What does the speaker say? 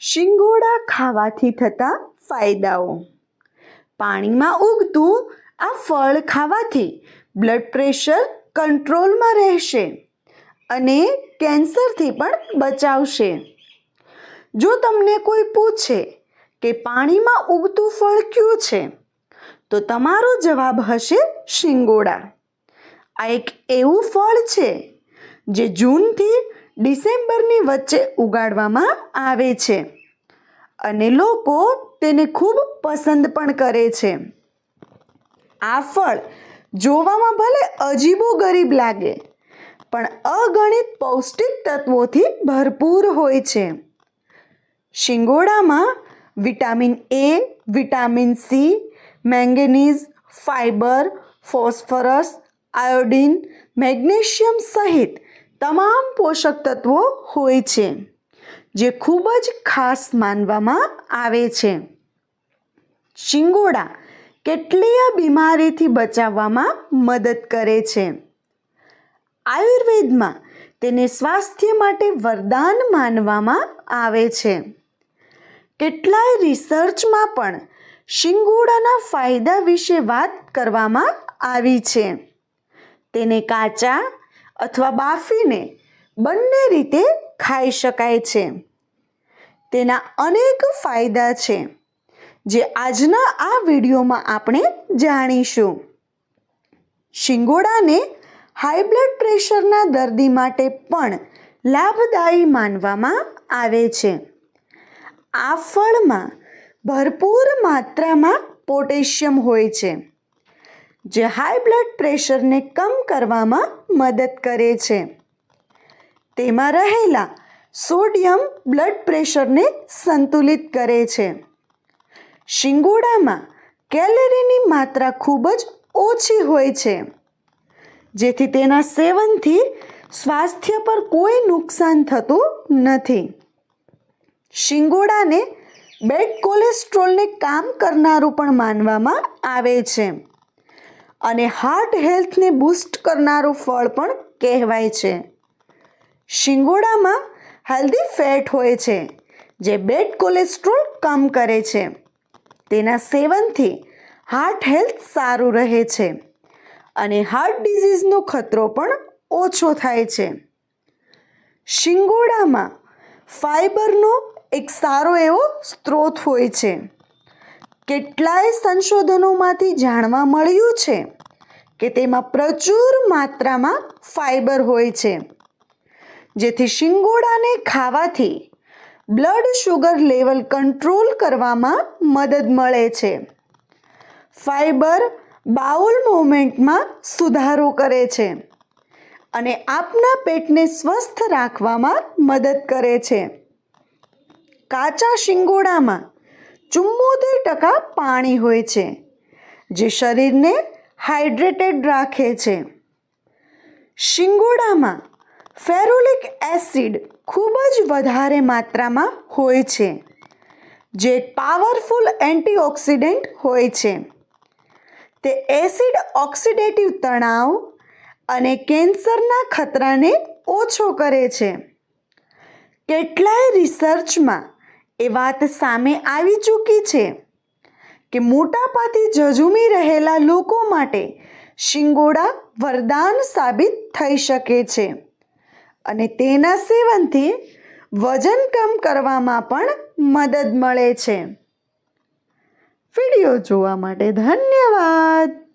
શિંગોડા ખાવાથી થતા ફાયદાઓ. પાણીમાં ઉગતું આ ફળ ખાવાથી બ્લડ પ્રેશર કંટ્રોલમાં રહેશે અને કેન્સરથી પણ બચાવશે. જો તમને કોઈ પૂછે કે પાણીમાં ઉગતું ફળ કયું છે, તો તમારો જવાબ હશે શિંગોડા. આ એક એવું ફળ છે જે જૂનથી ડિસેમ્બરની વચ્ચે ઉગાડવામાં આવે છે અને લોકો તેને ખૂબ પસંદ પણ કરે છે. આ ફળ જોવામાં ભલે અજીબો ગરીબ લાગે, પણ અગણિત પૌષ્ટિક તત્વોથી ભરપૂર હોય છે. શિંગોડામાં vitamin A vitamin C manganese fibre phosphorus, iodine, magnesium સહિત તમામ પોષક તત્વો હોય છે, જે ખૂબ જ ખાસ માનવામાં આવે છે. શિંગોડા કેટલીય બીમારીથી બચાવવામાં મદદ કરે છે. આયુર્વેદમાં તેને સ્વાસ્થ્ય માટે વરદાન માનવામાં આવે છે. કેટલાય રિસર્ચમાં પણ શિંગોડાના ફાયદા વિશે વાત કરવામાં આવી છે. તેને કાચા અથવા બાફીને બંને રીતે ખાઈ શકાય છે. તેના અનેક ફાયદા છે, જે આજના આ વિડીયોમાં આપણે જાણીશું. શિંગોડાને હાઈ બ્લડ પ્રેશરના દર્દી માટે પણ લાભદાયી માનવામાં આવે છે. આ ફળમાં ભરપૂર માત્રામાં પોટેશિયમ હોય છે. જે હાઈ બ્લડ પ્રેશરને કમ કરવામાં મદદ કરે છે. તેમાં રહેલા સોડિયમ બ્લડ પ્રેશરને સંતુલિત કરે છે. શિંગોડામાં કેલરીની માત્રા ખૂબ જ ઓછી હોય છે. જેથી તેના સેવનથી સ્વાસ્થ્ય પર કોઈ નુકસાન થતું નથી. શિંગોડાને બેડ કોલેસ્ટ્રોલને કામ કરનારું પણ માનવામાં આવે છે. અને હાર્ટ હેલ્થને બૂસ્ટ કરનારું ફળ પણ કહેવાય છે. શિંગોડામાં હેલ્ધી ફેટ હોય છે, જે બેડ કોલેસ્ટ્રોલ કમ કરે છે. તેના સેવનથી હાર્ટ હેલ્થ સારું રહે છે અને હાર્ટ ડિઝીઝનો ખતરો પણ ઓછો થાય છે. શિંગોડામાં ફાઈબરનો એક સારો એવો સ્ત્રોત હોય છે. કેટલાય સંશોધનોમાંથી જાણવા મળ્યું છે કે તેમાં પ્રચુર માત્રામાં ફાઈબર હોય છે, જેથી શિંગોડાને ખાવાથી બ્લડ શુગર લેવલ કંટ્રોલ કરવામાં મદદ મળે છે. ફાઈબર બાઉલ મૂવમેન્ટમાં સુધારો કરે છે અને આપના પેટને સ્વસ્થ રાખવામાં મદદ કરે છે. કાચા શિંગોડામાં ચુમ્મોતેર ટકા પાણી હોય છે, જે શરીરને હાઇડ્રેટેડ રાખે છે. શિંગોડામાં ફેરોલિક એસિડ ખૂબ જ વધારે માત્રામાં હોય છે, જે એક પાવરફુલ એન્ટીઓક્સિડન્ટ હોય છે. તે એસિડ ઓક્સિડેટિવ તણાવ અને કેન્સરના ખતરાને ઓછો કરે છે. કેટલાય રિસર્ચમાં એ વાત સામે આવી ચૂકી છે કે મોટાપાથી ઝઝુમી રહેલા લોકો માટે શિંગોડા વરદાન સાબિત થઈ શકે છે અને તેના સેવનથી વજન કમ કરવામાં પણ મદદ મળે છે. વીડિયો જોવા માટે ધન્યવાદ.